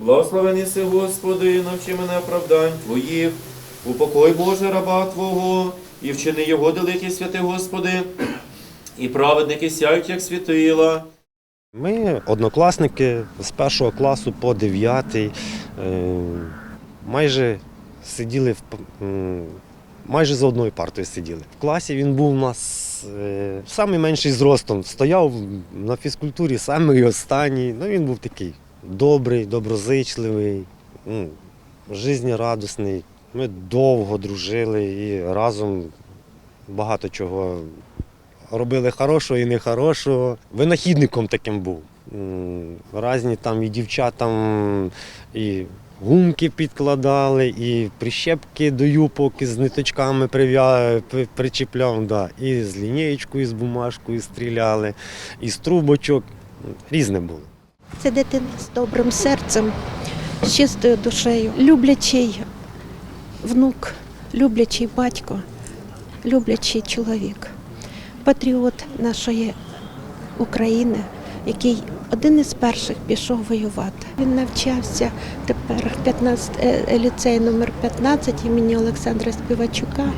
Благословений си, Господи, навчи мене оправдань Твоїх. Упокой Боже раба Твого, і вчини його великий святий Господи, і праведники сяють, як світила. Ми однокласники з першого класу по дев'ятий. е, Майже сиділи в майже за одною партою сиділи. В класі він був у нас е, самий менший зростом. Стояв на фізкультурі самий останній. Ну, він був такий добрий, доброзичливий, м, жизнерадісний. Ми довго дружили і разом багато чого робили хорошого і нехорошого. Винахідником таким був. Разні там і дівчатам і гумки підкладали, і прищепки до юпок з ниточками причіпляв, да. і з лінієчкою, і з бумажкою стріляли, і з трубочок. Різне було. Це дитина з добрим серцем, з чистою душею, люблячий внук, люблячий батько, люблячий чоловік, патріот нашої України, який один із перших пішов воювати. Він навчався тепер в 15, е, ліцей номер 15 імені Олександра Співачука.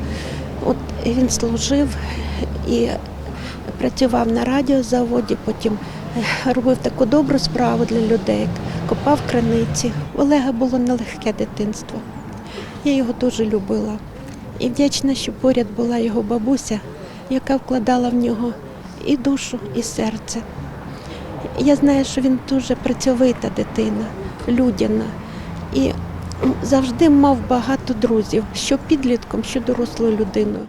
От він служив і працював на радіозаводі, потім робив таку добру справу для людей, копав краниці. У Олега було нелегке дитинство. Я його дуже любила. І вдячна, що поряд була його бабуся, яка вкладала в нього і душу, і серце. Я знаю, що він дуже працьовита дитина, людяна. І завжди мав багато друзів, що підлітком, що дорослою людиною.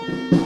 Música